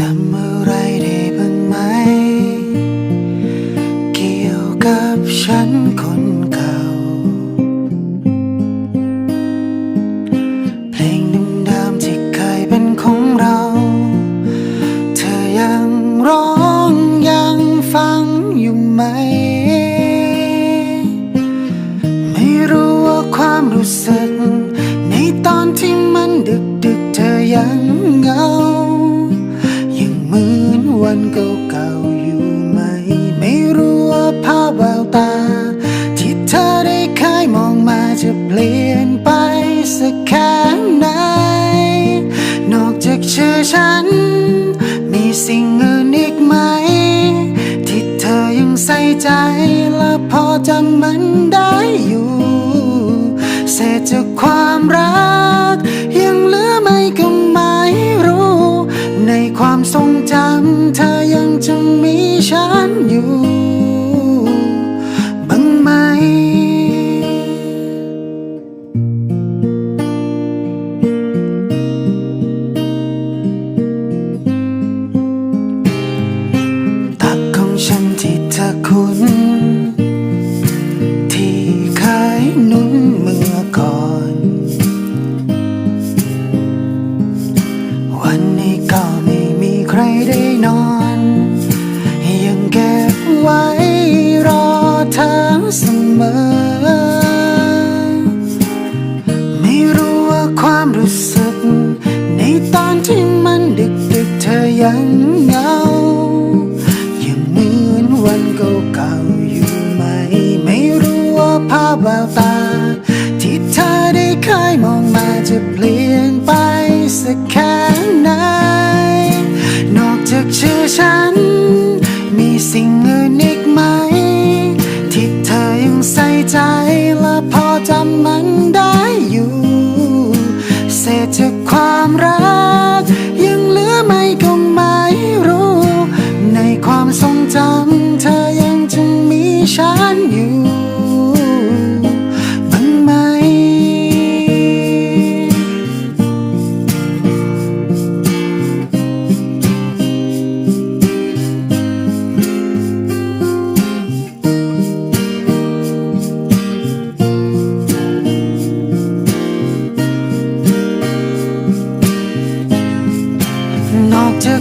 จำอะไรได้บ้างไหม เกี่ยวกับฉันคนเก่า เพลงเดิมๆที่เคยเป็นของเรา เธอยังร้องยังฟังอยู่ไหม ไม่รู้ว่าความรู้สึก ในตอนที่มันดึกดึกเธอยังเหงา เก่าๆอยู่ไหม ไม่รู้ว่าภาพแววตา ที่เธอได้เคยมองมาจะเปลี่ยนไปสักแค่ไหน นอกจากชื่อฉัน มีสิ่งอื่นอีกไหม ที่เธอยังใส่ใจและพอจำมันได้อยู่ เศษจากความรักยัง หนุ่นเมื่อก่อน วันนี้ก็ไม่มีใครได้นอน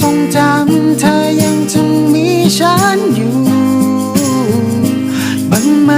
ทรงจำเธอยังจงมีฉันอยู่บ้างไหม